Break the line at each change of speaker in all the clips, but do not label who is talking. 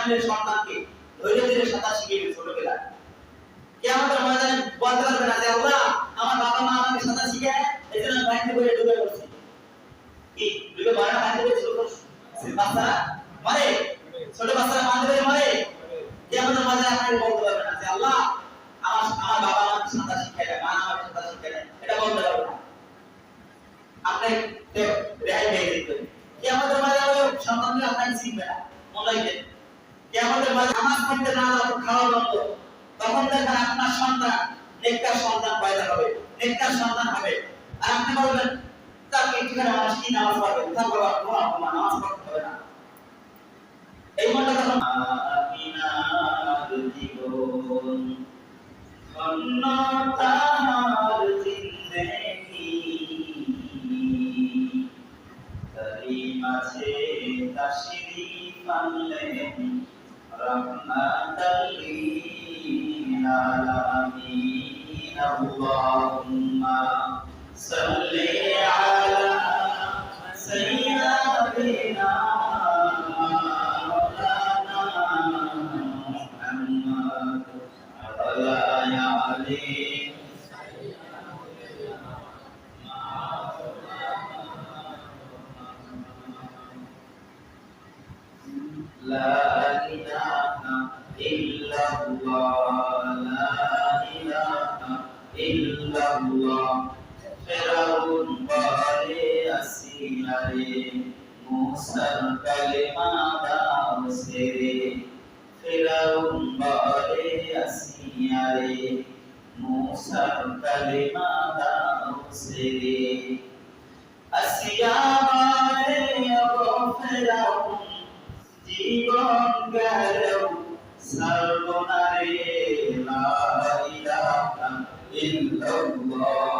ফ্যামিলির সন্তানকে ধৈর্য ধীরে সাঁতার শিখিয়ে দিবে ছোটবেলায়। কিয়ামতের ময়দানে বলতে পারবে না যে, আল্লাহ, আমার বাবা মা আমাকে সাঁতার শিখায় এই জন্য আমি পানিতে করে ডুবে পড়ছি। কি? ডুবে মরে না করে ছোট বাচ্চারা মরে ছোট বাচ্চারা পানিতে করে মরে কিয়ামতের ময়দানে আপনাকে বলতে পারবে না যে আল্লাহ আমার আমার বাবা আমাকে সাঁতার শিখায় না মা আমাকে সাঁতার শিখায় না এটা বলতে পারবে না আপনি রেহাই পেয়ে যেতেন কিয়ামতের ময়দানে সন্তানরা আপনাকে শিখবে না মনে রাখবেন কিয়ামতের ময়দানে নামাজ পড়তে না যাওয়া খাওয়া বন্ধ। তখন দেখবেন আপনার সন্তান নেককার সন্তান পয়দা হবে, নেককার সন্তান হবে। আর আপনি বলবেন তাকে এখানে মানুষ কি নামাজ পড়বে? তার বাবা বাবা বাবা নামাজ পড়তে হবে না। এই মনটা তখন তাহার জিন্দেগি আল্লাহুম্মা সাল্লি আলা সাইয়্যিদিনা মাওলানা মুহাম্মদ ওয়া আলা আলিহি لا বলে আসিয়ারে মুসার কালেমা দাও সেরে ফেরাউন বলে আসিয়ারে মুসার কালেমা দাও সেরে আসিয়া বলে ও ফেরাউন সর্বনারে লা ইলাহা ইল্লাল্লাহ।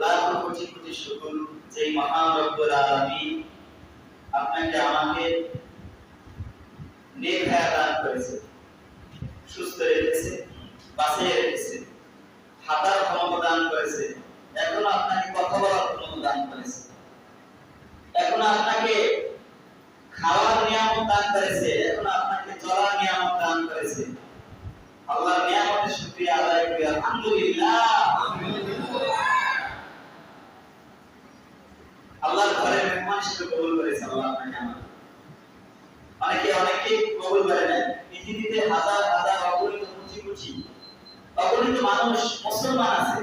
লাখো কোটি কোটি শুকর যে মহান রব্বুল আলামিন আপনাকে আমাকে নেক দান করেছে, সুস্থ রেখেছে, বাঁচিয়ে রেখেছে হাঁটার ক্ষমতা দান করেছে, এখন আপনাকে কথা বলার ক্ষমতা দান করেছে। এখন আপনাকে খাওয়ার নিয়ামত দান করেছে, এখন আপনাকে চলার নিয়ামত দান করেছে। আল্লাহর নিয়ামতের শুকরিয়া আদায় করি, আলহামদুলিল্লাহ। আল্লাহর ঘরে মেহমান হিসেবে কবুল করেছে আল্লাহ আপনাকে আমার অনেকে অনেকে কবুল করে নেন। পৃথিবীতে হাজার হাজার অগণিত কুচি কুচি অগণিত মানুষ মুসলমান আছে।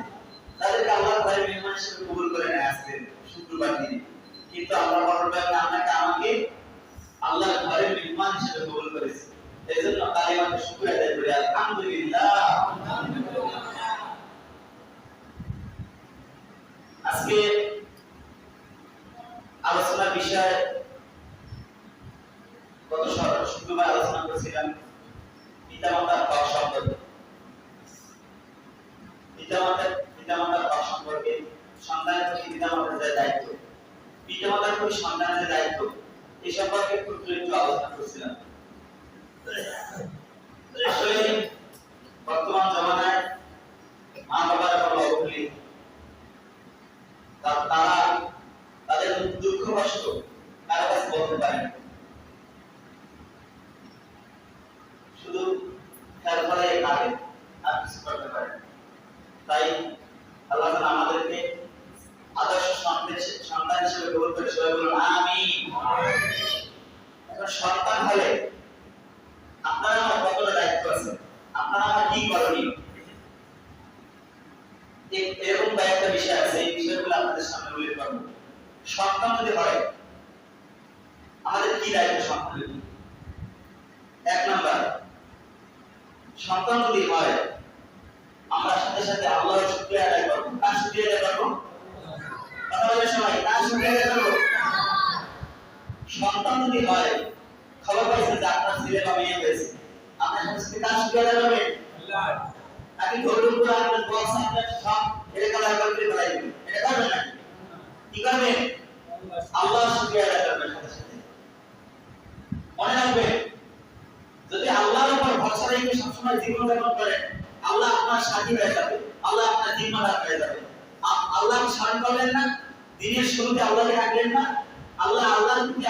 আল্লাহ, আল্লাহর প্রতি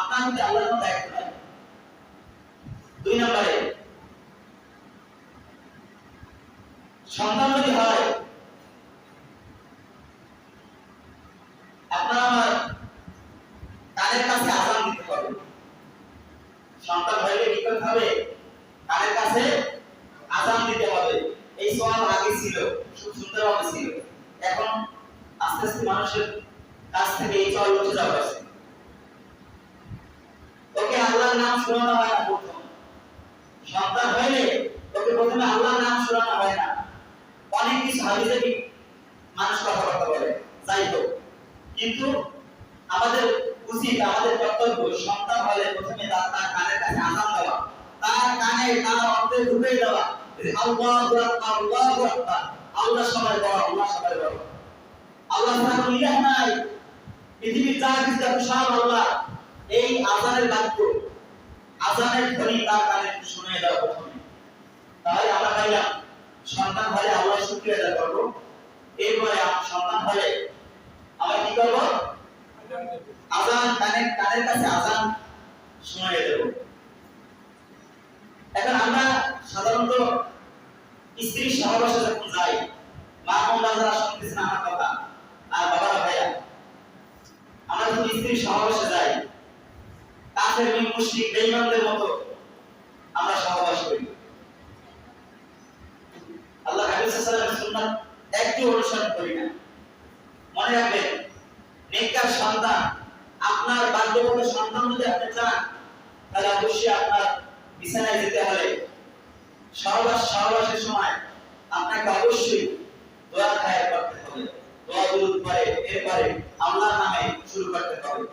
আপনার প্রতি আল্লাহর কোনো দায়িত্ব নাই দুই নম্বরে, সন্তান যদি হয়, আপনার আমার কানের কাছে আজান দিতে হবে সন্তান হইলে কি করতে হবে? কানের কাছে আজান দিতে হবে? এই সওয়াল আগে ছিল, খুব সুন্দরভাবে ছিল। এখন আস্তে আস্তে মানুষের কাছ থেকে এই চল উঠে যাওয়া ওকে আল্লাহর নাম শোনানো হয় না প্রথম সন্তান হইলে ওকে প্রথমে আল্লাহর নাম শোনানো হয় না। অনেক কিছু হাদিসে মানুষ কথাবার্তা বলে যাই হোক কিন্তু আমাদের উচিত, আমাদের কর্তব্য সন্তান হলে প্রথমে তার তার কানের কাছে আজান দেওয়া, তার কানে তার অর্থে ঢুকে দেওয়া। আল্লাহু আকবার আল্লাহু আকবার। আল্লাহ সবাই বড়, আল্লাহ সবাই বড়। আল্লাহ ছাড়া কোনো নাই। সব আল্লাহ। এই আজানের বাক্য, আজানের ধ্বনি তার কানে শুনে দেওয়া প্রথমে। তাহলে আমরা পাইলাম, সন্তান হলে আল্লাহ শুকরিয়া আদায় করব। এরপরে সন্তান হলে আমরা কি করব? আজান কানের কানের কাছে আজান শুনিয়ে দেব। এখন আমরা সাধারণত স্ত্রীর সহবাসে যখন যাই, মা বোনরা যারা শুনতেছেন আমার কথা আর বাবারা ভাইয়া আমরা যখন স্ত্রীর সহবাসে যাই কাফের মিন মুশরিক বেঈমানদের মতো আমরা সহবাস করি। আল্লাহ হাবিব সাল্লাল্লাহু সুন্নাত একটু অনুসরণ করি না। মনে রাখবেন, নেককার সন্তান আপনার বাধ্যগত সন্তান যদি আপনি চান, তাহলে অবশ্যই আপনার বিছানায় যেতে হলে সহবাস, সহবাসের সময় আপনাকে অবশ্যই দোয়া খায় করতে হবে। দোয়া দুরুদ পরে, এরপরে আল্লাহর নামে শুরু করতে হবে।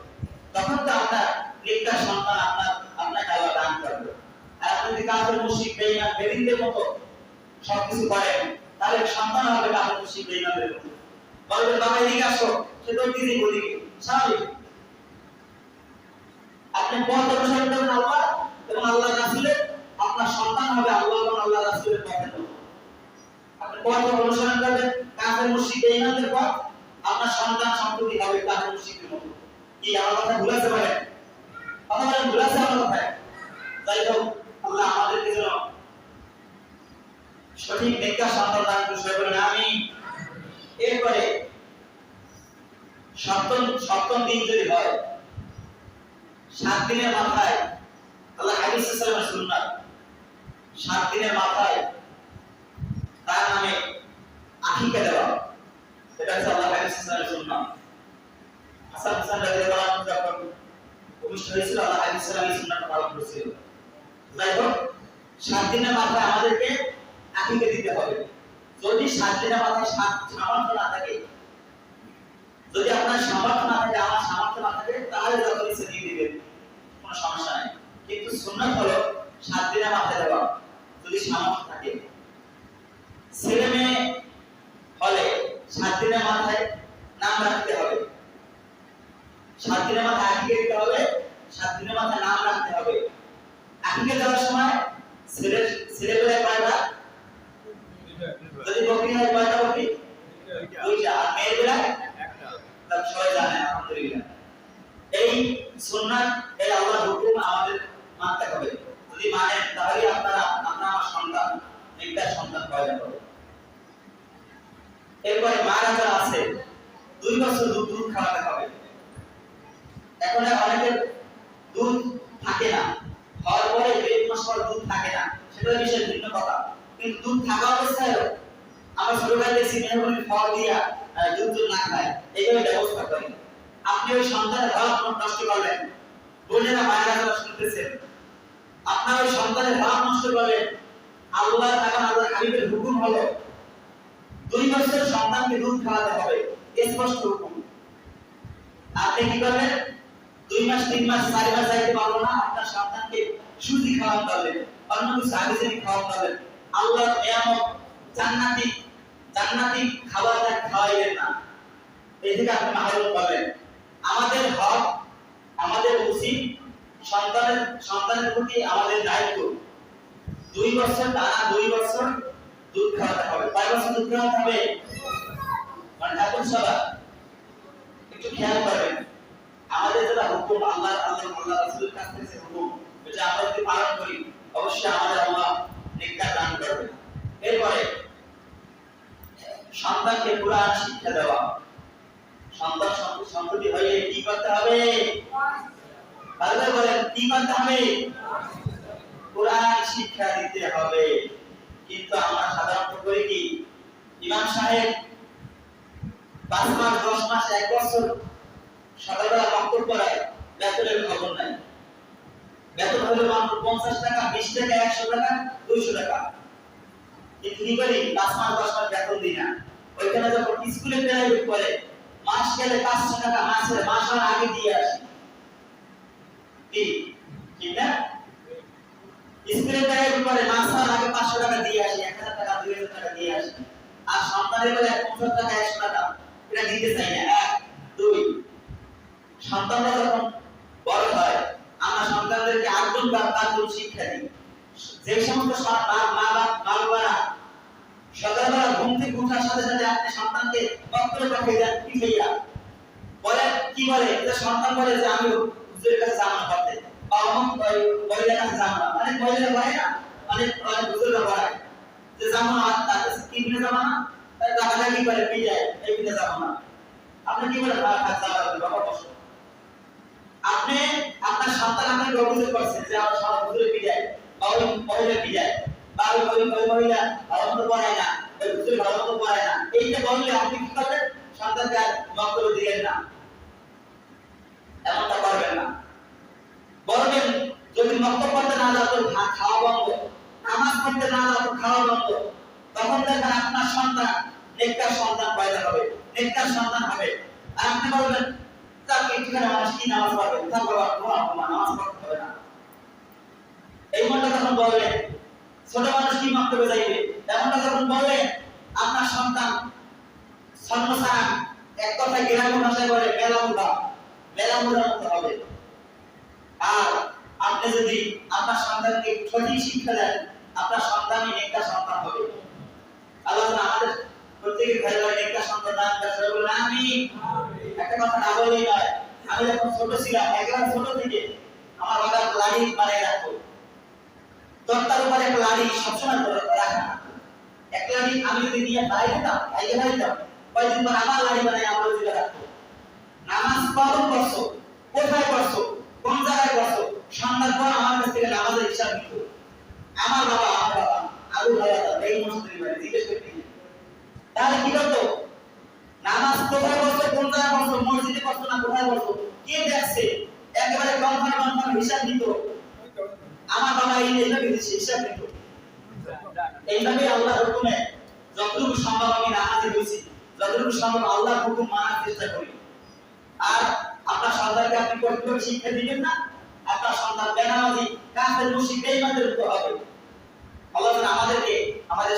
তখন তো আপনার নেককার সন্তান আপনার, আপনাকে আল্লাহ দান করবে। আর আপনি যদি কাফের, মুশরিক, বেঈমান বেদিনদের মতো সবকিছু করেন, তাহলে সন্তান হবে কাফের, মুশরিক, বেঈমানদের মতো। বলবে বাবা, এদিকে আসো। সে তো দিদি ওদিকে স্বাভাবিক। আপনি পথ অনুসরণ করবেন আল্লাহ এবং আল্লাহ রাসূলের। আপনার সন্তান হবে আল্লাহ এবং আল্লাহ রাসূলের পথের আপনি পথ অনুসরণ করবেন কাফের, মুশরিক, বেঈমানদের পথ। আপনার সন্তান সন্ততি হবে কাফের, মুশরিকের মতো। কি, আমার কথা ভুলাতে পারেন কথা বলেন ভুলাতে আমার কথা যাই আল্লাহ আমাদেরকে যেন সঠিক নেককার সন্তান দান করুন। আমিন। এরপরে, সপ্তম সপ্তম দিন যদি হয়, সাত দিনের মাথায়, আল্লাহ হাদিস সাল্লামের সুন্নাত। সাত দিনের মাথায় তার নামে আকিকা দেওয়া। এটা হচ্ছে আল্লাহ হাদিস সাল্লামের সুন্নাত। হাসান হাসান রাদিয়াল্লাহু যখন ভূমিষ্ঠ হয়েছিল আল্লাহ হাদিস সাল্লামের সুন্নাত পালন করেছিল যাই হোক সাত দিনের মাথায় আমাদেরকে আকিকা দিতে হবে যদি সাত দিনের মাথায় সাত সামর্থ্য না থাকে যদি আপনার সামর্থ্য না থাকে আমার সামর্থ্য না থাকে তাহলে যত ইচ্ছে দিয়ে দিবেন কোনো সমস্যা নেই কিন্তু সুন্নাত হলো সাত দিনের মাথায় দেওয়া যদি সামর্থ্য থাকে ছেলে মেয়ে হলে সাত দিনের মাথায় নাম রাখতে হবে সাত দিনের মাথায় আকিকে দিতে হবে, সাত দিনের মাথায় নাম রাখতে হবে। আকিকে দেওয়ার সময় ছেলে ছেলেবেলায় কয়টা? যদি বকরি হয় কয়টা বকরি? দুইটা। আর মেয়ের বেলায়? তার সবাই জানে, আলহামদুলিল্লাহ। এই সুন্নাত, এই আল্লাহর হুকুম আমাদের মানতে হবে। যদি মানেন তাহলে আপনারা, আপনার আমার সন্তান একটা সন্তান পয়দা হবে এরপরে মারা যারা আছে, দুই বছর দুধ খাওয়াতে হবে। এখন অনেকের দুধ থাকে না। হওয়ার পরে দেড় মাস পর দুধ থাকে না। সেটা বিষয় ভিন্ন কথা। কিন্তু দুধ থাকা অবস্থায় আমরা ছোটবেলায় দেখছি মেহরবানি ফল দিয়া দুধ দুধ না খায়, এইভাবে ব্যবস্থা করি। আপনি ওই সন্তানের ভাব নষ্ট করলেন বোনেরা, মায়েরা যারা শুনতেছেন, আপনার ওই সন্তানের ভাব নষ্ট করলেন আল্লাহ এবং আল্লাহ হাবিবের হুকুম হলো, দুই বছরের সন্তানকে দুধ খাওয়াতে হবে। স্পষ্ট হুকুম। আপনি কি করলেন দুই মাস, তিন মাস, চার মাস যাইতে পারল না, আপনার সন্তানকে সুজি খাওয়ান পারলেন অন্য কিছু আগে থেকে খাওয়ান পারলেন আল্লাহর নিয়ামত জান্নাতি জান্নাতি খাবার খাওয়াইলেন না। এই থেকে আপনি মাহরুম পাবেন। আমাদের হক, আমাদের উচিত সন্তানের সন্তানের প্রতি আমাদের দায়িত্ব। দুই বছর টানা দুই বছর দুধ খাওয়াতে হবে। কয় বছর দুধ খাওয়াতে হবে? মানে এখন সবাই একটু খেয়াল করবেন। আমাদের যেটা হুকুম আল্লাহ আল্লাহ আল্লাহ রাসূলের কাছ থেকে হুকুম, এটা আমরা যদি পালন করি, অবশ্যই আমাদের আল্লাহ নেককার দান করবে এরপরে, সন্তানকে কোরআন শিক্ষা দেওয়া। সন্তান, সন্ততি হয়ে কি করতে হবে? তাহলে বলেন, কি করতে হবে? কোরআন শিক্ষা দিতে হবে। কিন্তু আমরা সাধারণত করি কি, ইমাম সাহেব পাঁচ মাস, দশ মাস, এক বছর সকালবেলা বক্তব্য করায়, বেতনের খবর নাই। বেতন হলো মাত্র পঞ্চাশ টাকা, বিশ টাকা, একশো টাকা, দুইশো টাকা। কিন্তু কি পাঁচ মাস, দশ মাস বেতন দিই না। ওইখানে যখন স্কুলে প্রাইভেট করে মাস গেলে পাঁচশো টাকা মাসের মাস আগে দিয়ে আসি। ঠিক না? স্কুলে প্রাইভেট করে মাস আগে পাঁচশো টাকা দিয়ে আসি, এক হাজার টাকা, দুই হাজার টাকা দিয়ে আসি। আর সন্তানের বেলা পঞ্চাশ টাকা, একশো টাকা, এটা দিতে চাই না। এক, দুই সন্তানরা যখন বড় হয়, আমরা সন্তানদেরকে আগুন বা কাগুন শিক্ষা দিই। যে সমস্ত মা মা মা বাবারা সকালবেলা ঘুম থেকে সাথে সাথে আপনি সন্তানকে পত্রে পাঠিয়ে দেন, কি বলে কি বলে? যে সন্তান বলে যে আমি হুজুরের কাছে বইলের কাছে মানে বইলে বলে না মানে অনেক হুজুররা বলে যে যাব না, আর তার কাছে কি কি এই আপনি কি বলে যাবেন বাবা আপনি আপনার সন্তান আপনাকে অভিযোগ করছেন যে আমার সব হুজুরে বিদায়। বা ওই মহিলা বিদায়। বা ওই ওই ওই মহিলা ভালো মতো পড়ায় না ওই হুজুর ভালো মতো পড়ায় না এইটা বললে আপনি কি করবেন সন্তানকে আর বক্তব্য দিলেন না। এমনটা করবেন না। বলবেন, যদি বক্তব্য করতে না যাও তো খাওয়া বন্ধ। নামাজ পড়তে না যাও তো খাওয়া বন্ধ। তখন দেখবেন আপনার সন্তান, নেককার সন্তান পয়দা হবে, নেককার সন্তান হবে। আপনি বলবেন তাকে এখানে মানুষ কি নামাজ পড়বে তার বাবা ঘুমা ঘুমা নামাজ পড়তে হবে না এই মনটা যখন বললেন ছোট মানুষ কি বক্তব্য যাইবে এমনটা যখন বললেন আপনার সন্তান সন্ন্যাসান এক কথায় গ্রাম্য ভাষায় বলে মেলামুদা মেলামুদার মতো হবে আর আপনি যদি আপনার সন্তানকে সঠিক শিক্ষা দেন আপনার সন্তানই একটা সন্তান হবে আল্লাহ আমাদের প্রত্যেকের ঘরে ঘরে একটা সন্তান দান করে বলুন আমিন। একটা কথা না বলেই নয়। আমি যখন ছোট ছিলাম, একেবারে ছোট থেকে আমার বাবা লাড়ি বানিয়ে রাখতো। তক্তার উপরে একটা লাড়ি সবসময় রাখা এক লাড়ি আমি যদি নিয়ে বাড়ি দিতাম বাইরে বাড়ি দিতাম কয়েকদিন পর আমার লাড়ি বানিয়ে আমার ওই রাখতো। নামাজ কখন করছ কোথায় করছ কোন জায়গায় করছ সন্ধ্যার পর আমার কাছ থেকে নামাজের হিসাব নিত। আমার বাবা আমার বাবা আলু ভাইয়া এই বাড়ি জিজ্ঞেস করতে তাহলে কি করতো? নামাজ কোথায় করছ কোন জায়গায় করছ মসজিদে করছ না কোথায় করছ কে দেখছে? একেবারে কনফার্ম কনফার্ম হিসাব নিত আমার বাবা এই হিসাব নিত এইভাবে হুকুমে যতটুকু সম্ভব আমি নামাজে হয়েছি যতটুকু সম্ভব হুকুম মানার চেষ্টা করি। আর আপনার সন্তানকে আপনি কর্তব্য শিক্ষা দিবেন না, আপনার সন্তান বেনামাজি কাজের মুশিক বেঈমানদের মতো হবে। আল্লাহ আমাদেরকে, আমাদের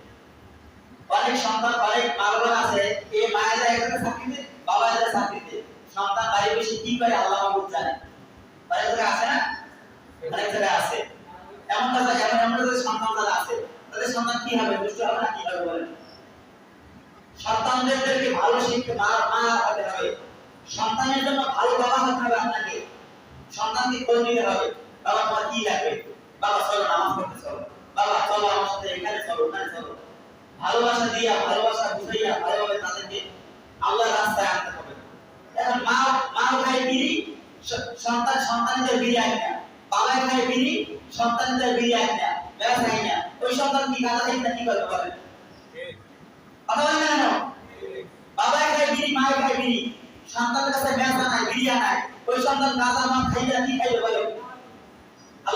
অনেক সন্তান অনেক বাবা আছে এই মায়ের জায়গাতে চাকরিতে বাবা যায় চাকরিতে। সন্তান বাড়ি বেশি কি করে? আল্লাহ মাহবুব জানে। অনেক জায়গায় আছে না? অনেক জায়গায় আছে। এমন জায়গায় এমন এমন জায়গায় সন্তান যারা আছে, তাদের সন্তান কি হবে? দুষ্ট হবে না? কি হবে বলেন? সন্তানদেরকে ভালো শিক্ষা মা মা হতে হবে। সন্তানের জন্য ভালো বাবা হতে হবে আপনাকে। সন্তানকে খোঁজ নিতে হবে? বাবা তোমার কি লাগবে? বাবা চলো নামাজ পড়তে চলো। বাবা, চলো আমার সাথে এখানে চলো, ওখানে চলো। ভালোবাসা দিয়া, ভালোবাসা বুঝাইয়া, ভালোভাবে তাদেরকে আল্লাহর রাস্তায় আনতে হবে। এখন মা মা ভাই বিড়ি সন্তান, সন্তানদের বিড়ি আনে না। বাবা খায় বিড়ি, সন্তানদের বিয়ে আয় না। ব্যবসা হয় না। ওই সন্তান কি গাঁজা খাই না কি করবে বলেন কথা বলেন কেন? বাবা খায় বিড়ি মা খায় বিড়ি। সন্তানের কাছে ব্যবসা নাই, বিড়ি নাই ওই সন্তান গাঁজা মা খাইবে না, কি খাইবে বলেন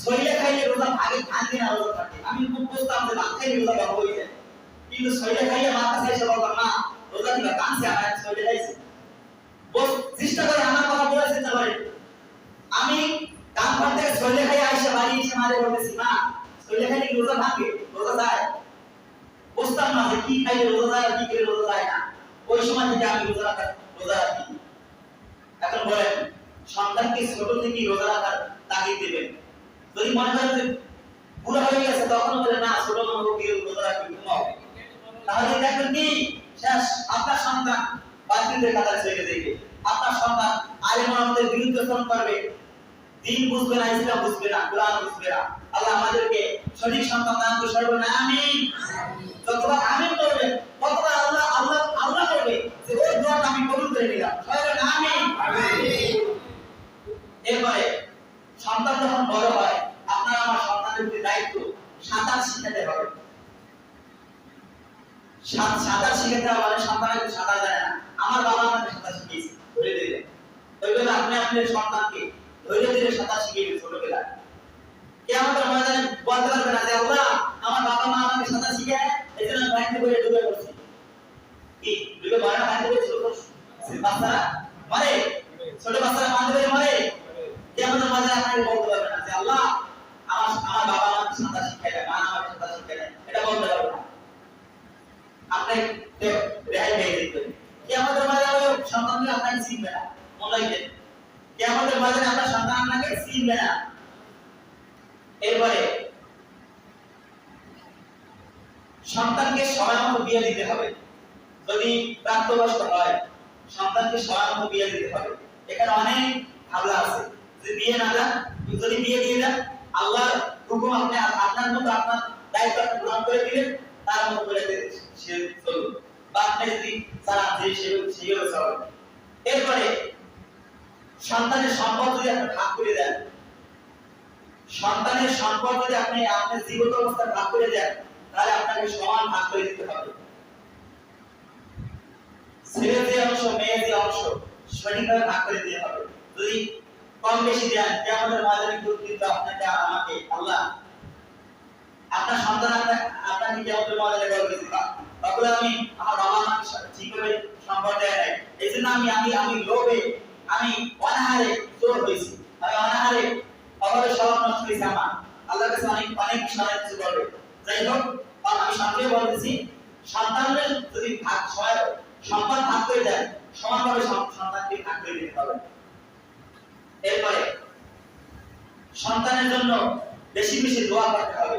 শরীরে খাইলে রোজা ভাগে ভাঙে না রোজা থাকে। আমি খুব বুঝতাম যে ভাত খাইলে রোজা ভালো হয়ে যায়। কিন্তু শরীরে খাইলে মা কাছে এসে বলতাম মা রোজা দিবা কাঁদছে আমার শরীরে খাইছে। চেষ্টা করে আমার কথা বলে চেষ্টা করে। আমি কাম করতে থেকে শরীরে খাইয়ে আইসে বাড়ি এসে মারে বলতেছি, মা শরীরে খাইলে রোজা ভাঙে রোজা যায়? বুঝতাম না যে কি খাইলে রোজা যায় কি খেলে রোজা যায় না। ওই সময় থেকে আমি রোজা রাখা রোজা রাখি। এখন বলেন, সন্তানকে ছোট থেকে রোজা রাখার তাগিদ দেবেন। যদি মনে করেন যে বুড়া হয়ে গেছে, তখন বলে, না, ছোট রাখবি ঘুমাও তাহলে দেখবেন কি? শেষ, আপনার সন্তান বাতিলদের আপনার সন্তান আলেম আমাদের বিরুদ্ধে ফোন করবে। দিন বুঝবে না, ইসলাম বুঝবে না, কোরআন বুঝবে না। আল্লাহ আমাদেরকে সঠিক সন্তান দান করে সর্বনা আমিন। যতবার আমিন করবে ততবার আল্লাহ আল্লাহ আল্লাহ করবে যে ওই দোয়াটা আমি কবুল করে নিলাম সর্ব না আমিন এরপরে সন্তান যখন বড় হয় আপনার আমার সন্তানের প্রতি দায়িত্ব সাঁতার শিখাতে হবে সা- সাঁতার শিখাতে হবে মানে সন্তান একটু সাঁতার জানে না আমার বাবা আমাকে সাঁতার শিখিয়েছে ধরে দিলে ওইভাবে আপনি আপনার সন্তানকে ধরে ধরে সাঁতার শিখিয়ে দিন ছোটবেলায় কে আমাদের ময়দানে বলতে পারবে না যে আল্লাহ আমার বাবা মা আমাকে সাঁতার শিখায় এই জন্য আমি পানিতে করে ডুবে পড়ছি কি ডুবে মরে না পানিতে করে ছোট বাচ্চারা মরে ছোট বাচ্চারা পানিতে করে মরে কে আমাদের ময়দানে আপনাকে বলতে পারবে না যে আল্লাহ আমার আমার বাবা আমাকে সাঁতার শিখায় দেয় মা আমাকে সাঁতার শিখায় সন্তানকে সময় মতো বিয়ে দিতে হবে। যদি প্রাপ্তবয়স্ক হয়, সন্তানকে সময় বিয়ে দিতে হবে। এখানে অনেক ভাবনা আছে। যে বিয়ে না দেন, যদি বিয়ে দিয়ে দেন, আল্লাহর হুকুম আপনি আপনার মতো আপনার এরপরে সন্তানের সম্পদ যদি আপনি ভাগ করে দেন, সন্তানের সম্পদ যদি আপনি আপনার জীবিত অবস্থায় ভাগ করে দেন, তাহলে আপনাকে সমান ভাগ করে দিতে হবে। সঠিকভাবে ভাগ করে দিতে হবে। যদি কম বেশি দেন, কেমন আমাকে, আল্লাহ আপনার সন্তান আপনার আপনাকে কেমন মজারে গল্প দিতে তখন আমি আমার বাবা আমাকে ঠিকভাবে সম্পদ দেয় নাই। এই জন্য আমি আমি আমি লোভে, আমি অনাহারে জোর হয়েছি। আমি অনাহারে, অভাবে স্বভাব নষ্ট হয়েছে আমার। আল্লাহর কাছে অনেক অনেক কিছু বলবে যাই হোক আমি সামনে বলতেছি, সন্তানের যদি ভাগ সবাই সম্পদ ভাগ করে দেন সমানভাবে সন্তানকে ভাগ করে দিতে হবে। এরপরে, সন্তানের জন্য বেশি বেশি দোয়া করতে হবে।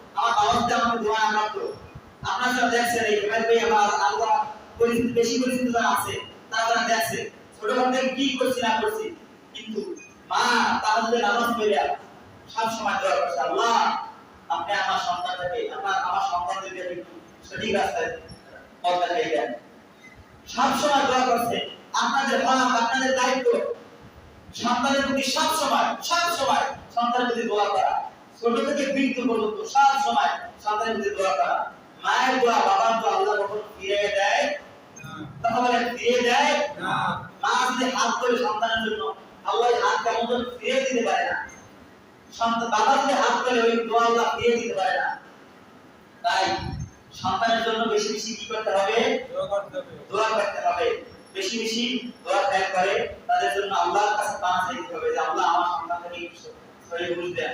আমার বাবা যদি আমাদের দোয়া না করতো আপনারা যারা দেখছেন এই ভাই ভাই আমার আল্লাহ পরিচিত, বেশি যারা আছে, তারা দেখছে, ছোটবেলা থেকে কি করছি না করছি, কিন্তু মা তাহলে নামাজ পড়ে সব সময় দোয়া করছে, আল্লাহ, আপনি আমার সন্তানটাকে আমার আমার সন্তানদেরকে একটু সঠিক রাস্তায় পথ দেখাই দেন। সব সময় দোয়া করছে, আপনাদের হক আপনাদের দায়িত্ব। সন্তানের প্রতি সব সময় সব সময় সন্তানের প্রতি দোয়া করা। ছোট থেকে বৃদ্ধ পর্যন্ত সব সময় সন্তানের প্রতি দোয়া করা মায়ের দোয়া বাবার দোয়া আল্লাহ কখনো ফিরিয়ে দেয় বলে ফিরিয়ে দেয়? মা যদি হাত করে সন্তানের জন্য আল্লাহ হাত কেমন যেন ফিরিয়ে দিতে পারে না। সন্তান বাবা যদি হাত তোলে ওই দোয়া আল্লাহ দিয়ে দিতে পারে না তাই সন্তানের জন্য বেশি বেশি কি করতে হবে?
দোয়া করতে হবে।
দোয়া বেশি বেশি দোয়া ত্যাগ করে তাদের জন্য আল্লাহর কাছে পানা চাইতে হবে যে আল্লাহ আমার সন্তানকে শরীর বুঝ দেন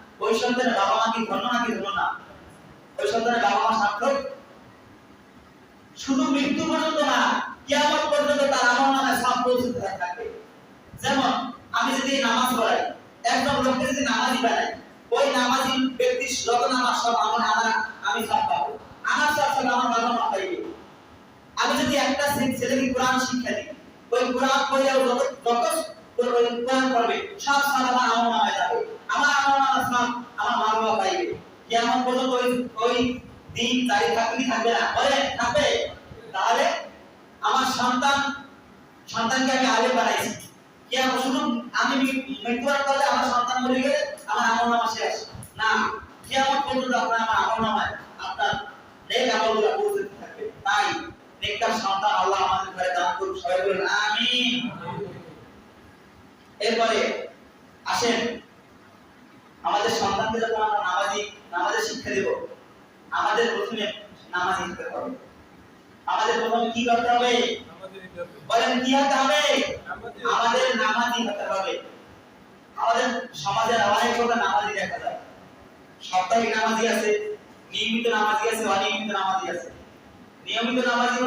ওই সন্তানের বাবা মা কি ধন্য না কি ধন্য না? ওই সন্তানের বাবা মা সার্থক? শুধু মৃত্যু পর্যন্ত না, কিয়ামত পর্যন্ত তার আমার নামে সব পৌঁছতে থাকবে যেমন, আমি যদি নামাজ পড়াই, একজন লোককে যদি নামাজি বানাই, ওই নামাজি ব্যক্তির যত নামাজ সব আমার আমার আমি সব পাবো। আমার সব সব আমার বাবা মা পাইবে আমি যদি একটা ছেলেকে কোরআন শিক্ষা দিই, ওই কোরআন পড়লেও যত যত কোরআন পড়বে, সব সব আমার আমার নামে যাবে। আমার আমার মা বাবা কেমন সন্তান, সন্তানকে আমি আলেম বানাইছি। কি শুধু আমি মৃ- করলে আমার সন্তান মরে নামা শেষ। না কি আমার আমল আপনার নেক সন্তান আল্লাহ আমাদের ঘরে দান করুন সবাই এরপরে আসেন আমাদের সন্তানকে যখন আমরা নামাজি, নামাজের শিক্ষা দেব। আমাদের প্রথমে নামাজি হতে হবে। আমাদের প্রথমে কি করতে হবে? বলেন, কি হতে হবে? আমাদের নামাজি হতে হবে। আমাদের সমাজের অনেক লোক নামাজি দেখা যায়। সাপ্তাহিক নামাজি আছে, নিয়মিত নামাজি আছে, অনিয়মিত নামাজি আছে। নিয়মিত নামাজি